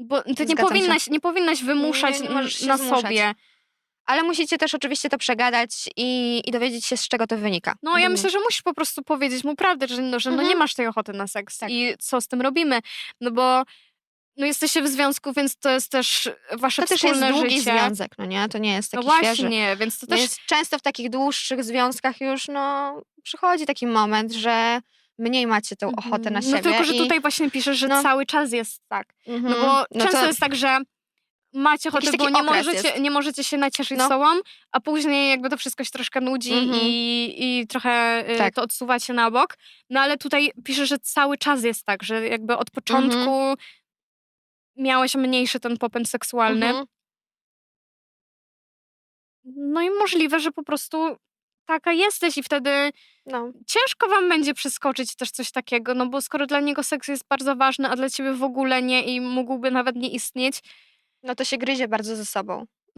Bo ty nie Zgadzam powinnaś, nie powinnaś wymuszać Nie, nie możesz się na zmuszać. sobie. Ale musicie też oczywiście to przegadać i, i dowiedzieć się, z czego to wynika. No ja Mhm. myślę, że musisz po prostu powiedzieć mu prawdę, że, no, że no nie Mhm. masz tej ochoty na seks Tak. i co z tym robimy. No bo no jesteście w związku, więc to jest też wasze To też jest wspólne długi życie. związek, no nie? To nie jest No taki świeży. właśnie, więc to też Więc często w takich dłuższych związkach już no, przychodzi taki moment, że mniej macie tą ochotę na Mhm. siebie. No tylko, że i, tutaj właśnie piszesz, że no. cały czas jest tak. Mhm. No bo No często to- jest tak, że macie ochotę, bo nie możecie, jest. nie możecie się nacieszyć No. sobą, a później jakby to wszystko się troszkę nudzi Mhm. i, i trochę y, Tak. to odsuwacie na bok. No ale tutaj piszesz, że cały czas jest tak, że jakby od początku miałeś mniejszy ten popęd seksualny. Mhm. No i możliwe, że po prostu taka jesteś i wtedy No. ciężko wam będzie przeskoczyć też coś takiego, no bo skoro dla niego seks jest bardzo ważny, a dla ciebie w ogóle nie i mógłby nawet nie istnieć, no to się gryzie bardzo ze sobą.